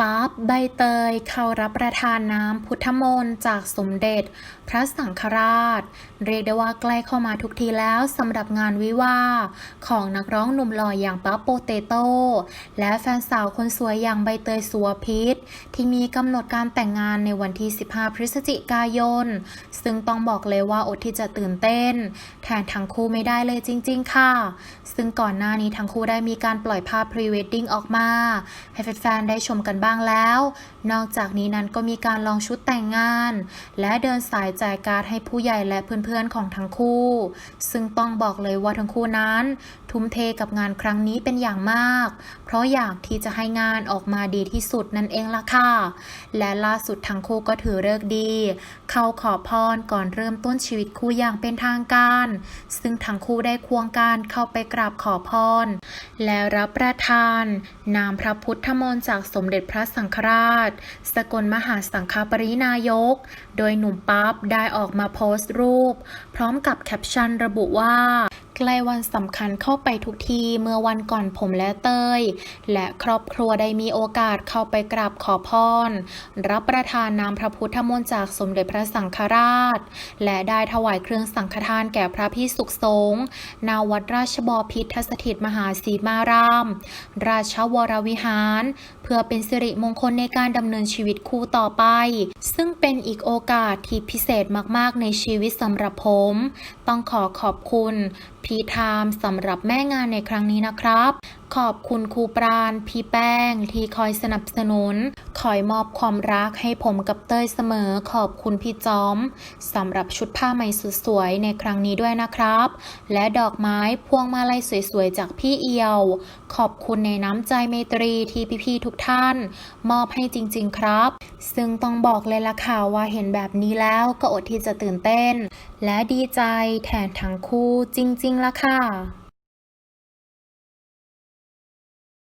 ปั๊บใบเตยเข้ารับประทานน้ำพุทธมนต์จากสมเด็จ พระสังฆราช เรียกได้ว่าใกล้เข้ามาทุกทีแล้วสำหรับงานวิวาของนักร้องหนุ่มหล่ออย่างปั๊บโปเตโต้และแฟนสาวคนสวยอย่างใบเตยสุวพิษ ที่มีกำหนดการแต่งงานในวันที่ 15 พฤศจิกายน ซึ่งต้องบอกเลยว่าอดที่จะตื่นเต้น แทนทั้งคู่ไม่ได้เลยจริง ๆ ค่ะ ซึ่งก่อนหน้านี้ทั้งคู่ได้มีการปล่อยภาพพรีเวดดิ้งออกมา ให้แฟนๆได้ชมกันบ้างแล้ว นอกจากนี้นั้นก็มีการลองชุดแต่งงาน และเดินสายแจกการ์ดให้ผู้ใหญ่และเพื่อนๆของทั้งคู่ ซึ่งต้องบอกเลยว่าทั้งคู่นั้น ทุ่มเทกับงานครั้งนี้เป็นอย่างมาก เพราะอยากที่จะให้งานออกมาดีที่สุดนั่นเองล่ะค่ะ และล่าสุดทั้งคู่ก็ถือเลิกดี เข้าขอพรก่อนเริ่มต้นชีวิตคู่อย่างเป็นทางการ ซึ่งทั้งคู่ได้ควงการเข้าไปกราบขอพร และรับประทาน นามพระพุทธมนต์จากสมเด็จพระสังฆราช สกลมหาสังฆปรินายก โดยหนุ่มปั๊บได้ออกมาโพสต์รูป พร้อมกับแคปชั่นระบุว่า ใกล้วันสำคัญเข้าไปทุกทีเมื่อวันก่อนผมและเตย และครอบครัวได้มีโอกาสเข้าไปกราบขอพร รับประทานน้ำพระพุทธมนต์จากสมเด็จพระสังฆราช และได้ถวายเครื่องสังฆทานแก่พระพิสุขสงฆ์นาวัดราชบพิตรสถิตมหาสีมาราม ราชวรวิหาร เพื่อเป็นสิริมงคลในการดำเนินชีวิตคู่ต่อไป ซึ่งเป็นอีกโอกาสที่พิเศษมากๆในชีวิตสำหรับผม ต้องขอขอบคุณพีไทม์สำหรับแม่งานในครั้งนี้นะครับขอบคุณครูปราณ พี่แป้ง ที่คอยสนับสนุน คอยมอบความรักให้ผมกับเต้ยเสมอ ขอบคุณพี่จอมสำหรับชุดผ้าไหมสุดสวยๆในครั้งนี้ด้วยนะครับ และดอกไม้พวงมาลัยสวยๆจากพี่เอียว ขอบคุณในน้ำใจเมตรีที่พี่ๆทุกท่าน มอบให้จริงๆครับ ซึ่งต้องบอกเลยล่ะค่ะว่าเห็นแบบนี้แล้วก็อดที่จะตื่นเต้น และดีใจแทนทั้งคู่จริงๆล่ะค่ะ